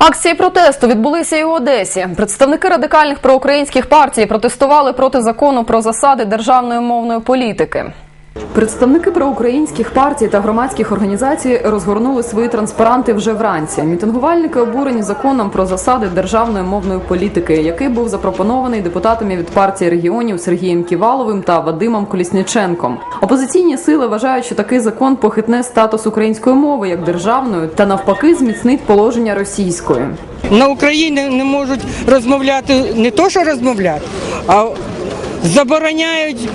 Акції протесту відбулися і у Одесі. Представники радикальних проукраїнських партій протестували проти закону про засади державної мовної політики. Представники проукраїнських партій та громадських організацій розгорнули свої транспаранти вже вранці. Мітингувальники обурені законом про засади державної мовної політики, який був запропонований депутатами від партії регіонів Сергієм Ківаловим та Вадимом Колісніченком. Опозиційні сили вважають, що такий закон похитне статус української мови як державної та навпаки зміцнить положення російської. На Україні не можуть розмовляти не то, що розмовляти, а забороняють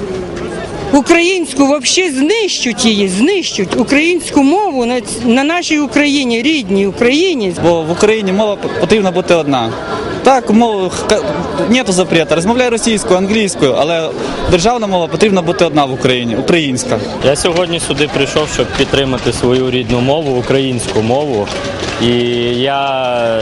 українську, взагалі знищуть її, знищуть українську мову на, на нашій Україні, рідній Україні. Бо в Україні мова потрібна бути одна. Так, мов нету запрета. Розмовляй російською, англійською, але державна мова потрібна бути одна в Україні українська. Я сьогодні сюди прийшов, щоб підтримати свою рідну мову, українську мову. І я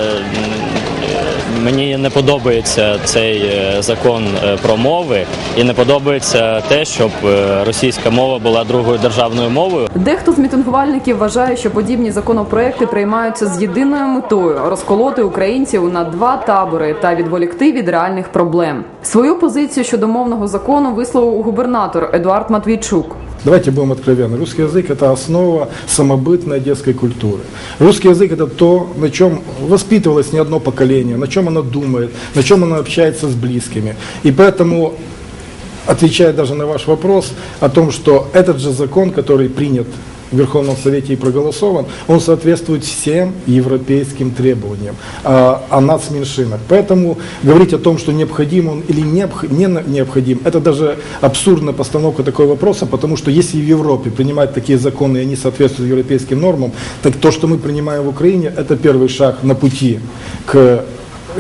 мені не подобається цей е, закон е, про мови, і не подобається те, щоб е, російська мова була другою державною мовою. Дехто з мітингувальників вважає, що подібні законопроекти приймаються з єдиною метою розколоти українців на два табори та відволікти від реальних проблем. Свою позицію щодо мовного закону висловив губернатор Едуард Матвійчук. Давайте будем откровенны. Русский язык – это основа самобытной детской культуры. Русский язык – это то, на чем воспитывалось не одно поколение, на чем оно думает, на чем оно общается с близкими. И поэтому, отвечая даже на ваш вопрос о том, что этот же закон, который принят в Верховном Совете и проголосован, он соответствует всем европейским требованиям а, о нацменьшинах. Поэтому говорить о том, что необходим он или не на- необходим, это даже абсурдная постановка такого вопроса, потому что если в Европе принимать такие законы, и они соответствуют европейским нормам, так то, что мы принимаем в Украине, это первый шаг на пути к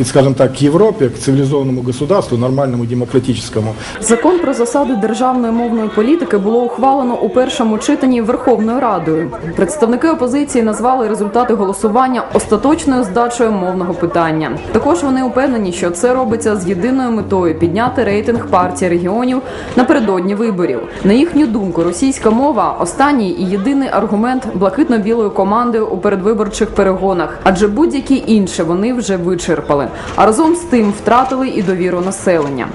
скажем так, к Европе, к цивилизованному государству, нормальному, демократическому. Закон про засади державної мовної політики було ухвалено у першому читанні Верховною Радою. Представники опозиції назвали результати голосування остаточною здачею мовного питання. Також вони упевнені, що це робиться з єдиною метою підняти рейтинг партії регіонів напередодні виборів. На їхню думку, російська мова останній і єдиний аргумент блакитно-білої команди у передвиборчих перегонах, адже будь-які інші вони вже вичерпали. А разом з тим втратили і довіру населення.